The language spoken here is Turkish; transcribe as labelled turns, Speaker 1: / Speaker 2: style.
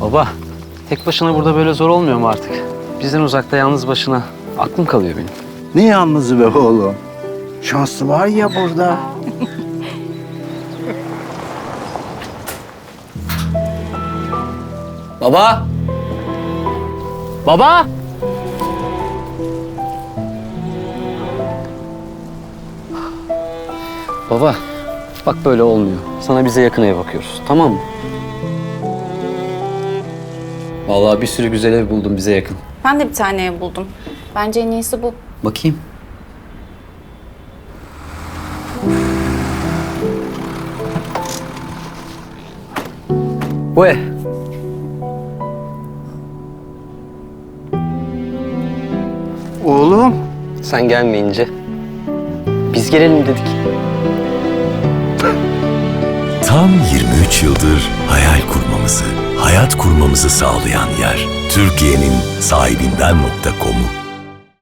Speaker 1: Baba, tek başına burada böyle zor olmuyor mu artık? Bizden uzakta yalnız başına. Aklım kalıyor benim.
Speaker 2: Ne yalnızı be oğlum? Şanslı var ya burada.
Speaker 1: Baba! Baba! Baba, bak böyle olmuyor. Sana bize yakın ev bakıyoruz, tamam mı? Vallahi bir sürü güzel ev buldum bize yakın.
Speaker 3: Ben de bir tane ev buldum. Bence en iyisi bu.
Speaker 1: Bakayım. Bu ev.
Speaker 2: Oğlum.
Speaker 1: Sen gelmeyince biz gelelim dedik.
Speaker 4: Tam 23 yıldır hayal kurmamızı, hayat kurmamızı sağlayan yer. Türkiye'nin sahibinden.com'u